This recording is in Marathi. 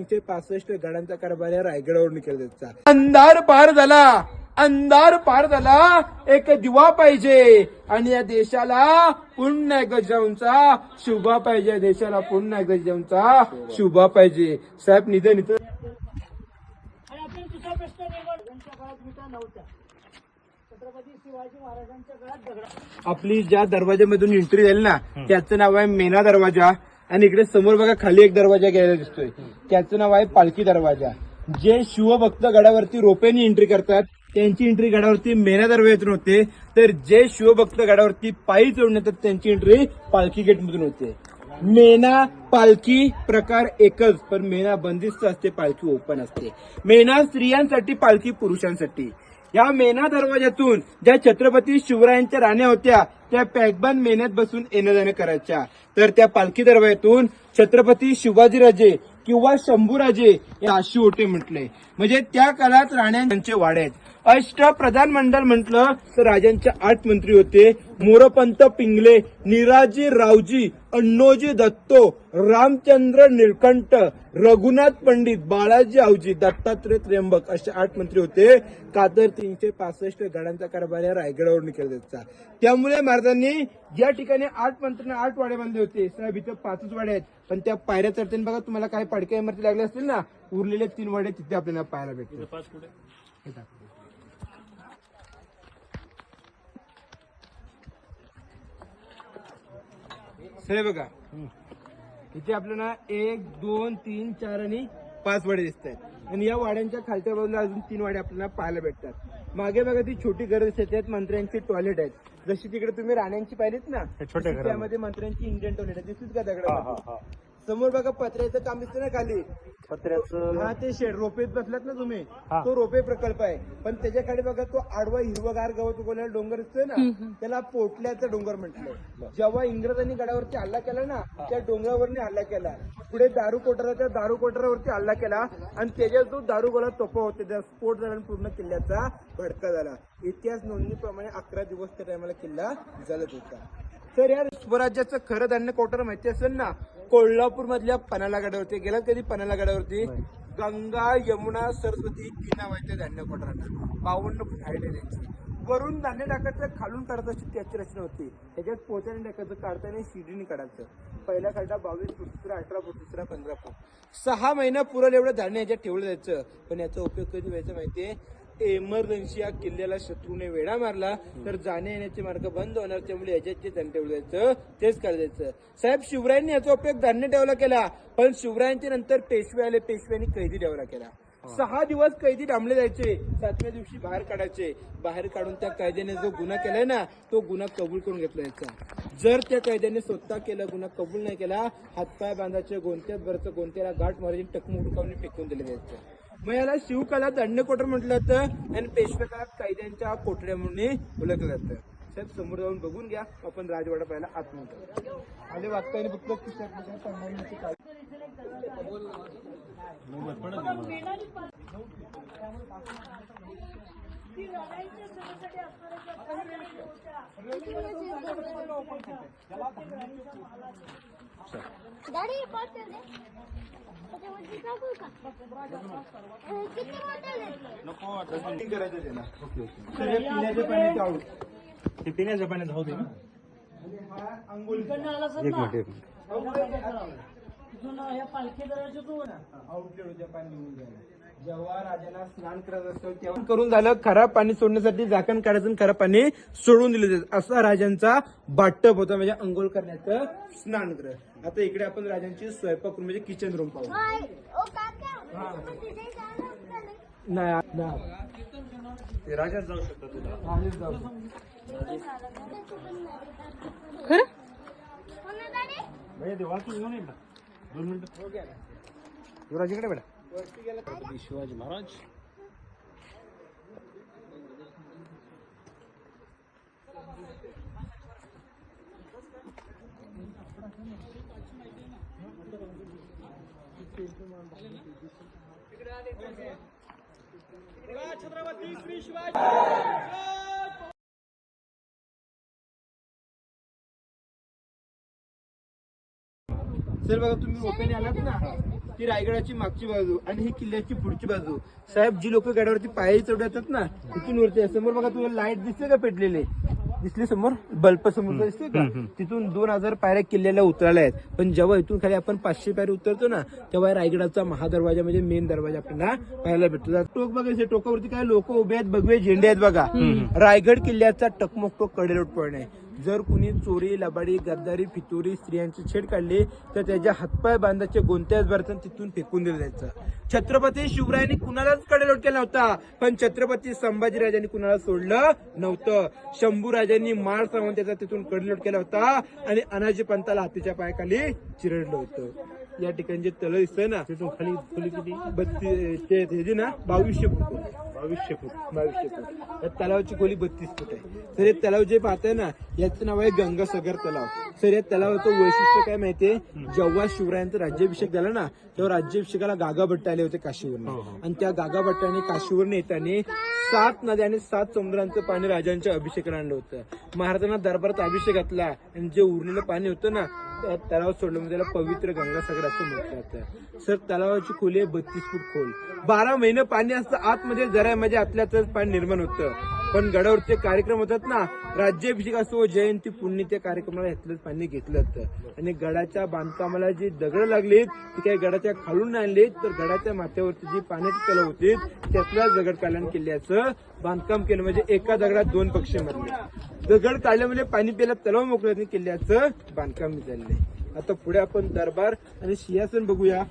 तीनशे पासष्ट गाड्यांचा कारभार या रायगडावरून केला जायचा अंधार पार झाला. अंधार पार झाला. एक दिवा पाहिजे. आणि या देशाला पुन्हा एकदा जिजाऊंचा शुभा पाहिजे. या देशाला पुन्हा एकदा जिजाऊंचा शुभा पाहिजे. साहेब निधन इथं. आपली ज्या दरवाजामधून एंट्री झाली ना त्याचं नाव आहे मेना दरवाजा. आणि इकडे समोर बघा खाली एक दरवाजा गेलेला दिसतोय. त्याचं नाव आहे पालखी दरवाजा. जे शिवभक्त गडावरती रोपेनी एंट्री करतात त्यांची एंट्री गडावरती मेना दरवाजातून होते. तर जे शिवभक्त गडावरती पायी चढून येतात त्यांची एंट्री पालखी गेटमधून होते. मेना पालखी प्रकार एकच पण मेना बंदिस्त असते पालखी ओपन असते. मेना स्त्रियांसाठी पालखी पुरुषांसाठी. या मेना दरवाजातून ज्या छत्रपती शिवरायांच्या राण्या होत्या त्या पॅकबान मेन्यात बसून येणं जाणं करायच्या. तर त्या पालखी दरवाजातून छत्रपती शिवाजीराजे किंवा शंभूराजे या अशी ओटे म्हटले. म्हणजे त्या काळात राण्यांचे वाड्यात आहेत. अष्टप्रधान मंडळ म्हटलं तर राजांचे आठ मंत्री होते. मोरपंत पिंगले निराजी रावजी अण्णोजी दत्तो रामचंद्र निळकंठ रघुनाथ पंडित बाळाजी आवजी दत्तात्रय त्र्यंबक असे आठ मंत्री होते. का तर तीनशे पासष्ट गाड्यांचा कारभार या रायगडावरून केला जायचा त्यामुळे महाराजांनी या ठिकाणी आठ मंत्र्यांना आठ वाडे बांधले होते. साहेब इथं पाचच वाडे आहेत. पण त्या पायऱ्या चढताना बघा तुम्हाला काय पडक्या इमारती लागल्या असतील ना? उरलेले तीन वाडे तिथे आपल्याला पाहायला भेटतील. हे बघा. इथे आपल्याला एक दोन तीन चार आणि पाच वाडे दिसत आहेत आणि या वाड्यांच्या खालच्या बाजूला अजून तीन वाडे आपल्याला पाहायला भेटतात. मागे बघा ती छोटी घरं त्यात मंत्र्यांची टॉयलेट आहेत. जशी तिकडे तुम्ही राण्यांची पाहिलीत ना त्यामध्ये मंत्र्यांची इंडियन टॉयलेट आहे दिसतील का दगडा समोर बघा पत्र्याचं काम दिसतं ना खाली. पत्र्याचं हा ते शेड रोपेत बसलात ना तुम्ही. हा. तो रोपे प्रकल्प आहे. पण त्याच्याकडे बघा तो आडवा हिरवगार गवत उगवलेला डोंगर दिसतोय ना त्याला पोटल्याचा डोंगर म्हटलं जेव्हा इंग्रजांनी गडावरती हल्ला केला ना त्या डोंगरावरती हल्ला केला. पुढे दारू कोठाराच्या दारू कोठारावरती हल्ला केला आणि त्याच्यात जो दारू गोळा तोफा होते त्या स्फोट झाला आणि पूर्ण किल्ल्याचा भडका झाला. इतिहास नोंदणीप्रमाणे अकरा दिवस त्या टायमाला किल्ला जलत होता. तर या स्वराज्याचं खरं धान्य कोटर माहिती असेल ना कोल्हापूर मधल्या पनाला गडावरती गेलात कधी पनाला गडावरती गंगा यमुना सरस्वती तीन नाव आहेत त्या धान्य कोटरांना बावन्न फूट हाईट आहे त्यांची. वरून धान्य टाकायचं खालून काढत अशी त्याची रचना होती. त्याच्यात पोचाने टाकायचं काढताना शिडीने काढायचं. पहिला खड्डा बावीस फूट दुसरा अठरा फूट दुसरा पंधरा फूट. सहा महिना पुरेल एवढं धान्य याच्यात ठेवलं जायचं. पण याचा उपयोग कधी व्हायचा माहितीये? एमर्जन्सी या किल्ल्याला शत्रूने वेढा मारला तर जाण्या येण्याचे मार्ग बंद होणार त्यामुळे याच्यात जे धान्य ठेवलं जायचं तेच करायचं. साहेब शिवरायांनी याचा उपयोग धान्य ठेवला केला पण शिवरायांच्या नंतर पेशवे आले पेशव्यांनी कैदी ठेवला केला. सहा दिवस कैदी डांबले जायचे सातव्या दिवशी बाहेर काढायचे. बाहेर काढून त्या कैद्याने जो गुन्हा केलाय ना तो गुन्हा कबूल करून घेतला जायचा जर त्या कैद्याने स्वतः केला गुन्हा कबूल नाही केला हातपाय बांधायचे गोंत्यात भरचं गोंत्याला गाठ मारायची टकमू उडकावून फेकून दिले जायचं मग याला शिवकला दंड कोटर म्हटलं जातं आणि पेशवे काळात कैद्यांच्या कोठड्या म्हणून ओळखलं जातं साहेब समोर जाऊन बघून घ्या. आपण राजवाडा पाहायला आतमध्ये आले वाचता फक्त ती दे. हे ते? पिण्याच्या पाण्यात ना? हा इकडनं आला असेल एक ना. मिनिट एक मिनिट. तिथून ह्या पालखी दरवाजातून आउटलेट पाणी निघून जायला जेव्हा राजांना स्नान करत असतो तेव्हा करून झालं खराब पाणी सोडण्यासाठी झाकण काढायचं आणि खराब पाणी सोडून दिलं जातं असा राजांचा बाटप होता म्हणजे अंघोळ करण्याचं स्नान ग्रह आता इकडे आपण राजांची स्वयंपाक room म्हणजे किचन रूम पाहू. नाही. राजात जाऊ शकतो तुला जाऊ. हो? भैया ते घेऊन ये ना. दोन मिनिटं. युवराज इकडे बेटा. वरती गेला छत्रपती शिवाजी महाराज छत्रपती श्री शिवाजी तर बघा तुम्ही ओपेन आलात ना ती रायगडाची मागची बाजू आणि ही किल्ल्याची पुढची बाजू. साहेब जी लोक गडावरती पायरी चढवतात ना तिथून वरती आहे. समोर बघा तुम्हाला लाइट दिसते का पेटलेले? दिसले समोर? बल्ब समोर दिसते का? तिथून दोन हजार पायऱ्या किल्ल्याला उतरल्या आहेत. पण जेव्हा इथून खाली आपण पाचशे पायरी उतरतो ना तेव्हा रायगडाचा महादरवाजा म्हणजे मेन दरवाजा आपल्याला पाहायला भेटतो. टोक बघायचे टोकावरती काय लोक उभे आहेत भगवे झेंडे आहेत बघा. रायगड किल्ल्याचा टकमक टोक कडेलोट पडणे. जर कुणी चोरी लबाडी गद्दारी फितुरी स्त्रियांची छेड काढली तर त्याच्या हातपाय बांधाचे गोंत्याच भरताना तिथून फेकून दिलं जायचं. छत्रपती शिवरायांनी कुणालाच कडेलोट केला होता पण छत्रपती संभाजीराजांनी कुणाला सोडलं नव्हतं. शंभूराजांनी माळ सावंत त्याचा तिथून कडेलोट केला होता आणि अनाजी पंताला हातीच्या पायाखाली चिरडलं होतं. या ठिकाणी जे तळ दिसतंय ना तिथून खाली खोली किती? बत्तीस ते हे जे ना बावीसशे फूट. बावीसशे फूट बावीसशे फूट. या तलावाची खोली बत्तीस फूट आहे. तर हे तलाव जे पाहताय ना याचं नाव आहे गंगासागर तलाव. तर या तलावाचं वैशिष्ट्य काय माहितीये? जेव्हा शिवरायांचा राज्याभिषेक झाला ना तेव्हा राज्याभिषेकाला गागा भट्ट आले होते काशीवरून. आणि त्या गागा भट्टाने काशीवरून येताना सात नद्या आणि सात समुद्रांचं पाणी राजांच्या अभिषेकाला आणलं होतं. महाराजांना दरबारात अभिषेक घातला आणि जे उरलेलं पाणी होतं ना त्या सोडलं म्हणजे त्याला पवित्र गंगासागर असं म्हटलं सर तलावाची खोली आहे बत्तीस फूट खोल. बारा महिने पाणी असतं आतमध्ये जरा म्हणजे आतल्यातच पाणी निर्माण होतं. पण गडावरचे कार्यक्रम होतात ना राज्याभिषेक असो जयंती पुण्य त्या कार्यक्रमाला यातलंच पाणी घेतलं जातं आणि गडाच्या बांधकामाला जी दगड लागलीत ती काही गडाच्या खालून नाही आणलीत तर गडाच्या माथ्यावरती जी पाण्याची तलाव होती त्यातल्याच दगड काढल्यानं किल्ल्याचं बांधकाम केलं. म्हणजे एका दगडात दोन पक्ष मरले. दगड काढल्यामुळे पाणी प्यायला तलाव मोकळ्याने किल्ल्याचं बांधकाम झालेलं आहे. आता पुढे आपण दरबार आणि सिंहासन बघूया.